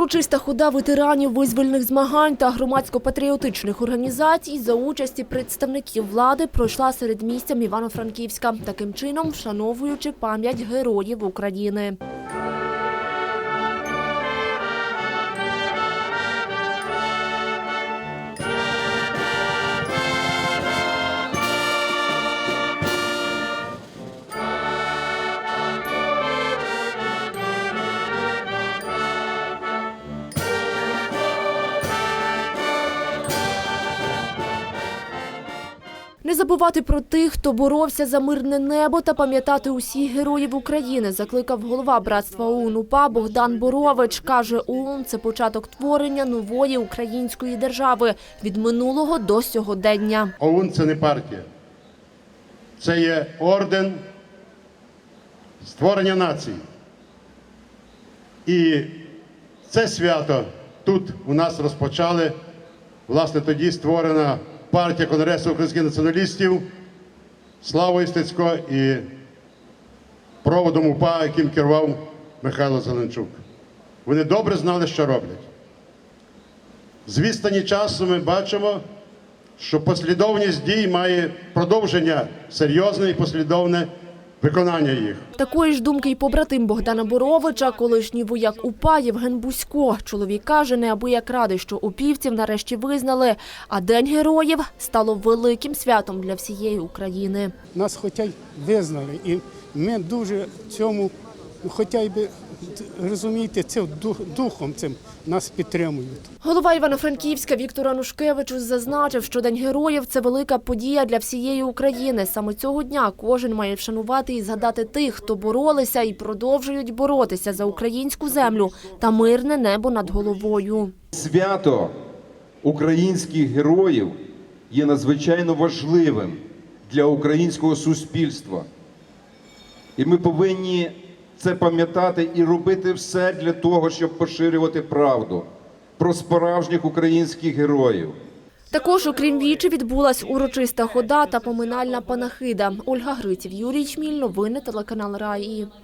Урочиста хода ветеранів визвольних змагань та громадсько-патріотичних організацій за участі представників влади пройшла серед місцям Івано-Франківська, таким чином вшановуючи пам'ять героїв України. Не забувати про тих, хто боровся за мирне небо та пам'ятати усіх героїв України, закликав голова братства ОУН УПА Богдан Борович. Каже, ОУН – це початок творення нової української держави від минулого до сьогодення. ОУН це не партія. Це є орден створення нації. І це свято тут у нас розпочали. Власне, тоді створена партія Конгресу українських націоналістів Слава Істецько і проводом УПА, яким керував Михайло Зеленчук. Вони добре знали, що роблять. З відстані часу ми бачимо, що послідовність дій має продовження серйозне і послідовне виконання їх. Такої ж думки й побратим Богдана Боровича, колишній вояк УПА Євген Бусько. Чоловік каже, неабияк радий, що упівців нарешті визнали, а День героїв стало великим святом для всієї України. нас хоча й визнали, і ми дуже цьому, ну, хоча й би розумієте, це дух- духом цим нас підтримують. Голова Івано-Франківська Віктор Анушкевич зазначив, що День героїв це велика подія для всієї України. Саме цього дня кожен має вшанувати і згадати тих, хто боролися і продовжують боротися за українську землю та мирне небо над головою. Свято українських героїв є надзвичайно важливим для українського суспільства. І ми повинні це пам'ятати і робити все для того, щоб поширювати правду про справжніх українських героїв. Також, окрім вічі, відбулась урочиста хода та поминальна панахида. Ольга Гриців, Юрій Чміль, новини телеканал Раї.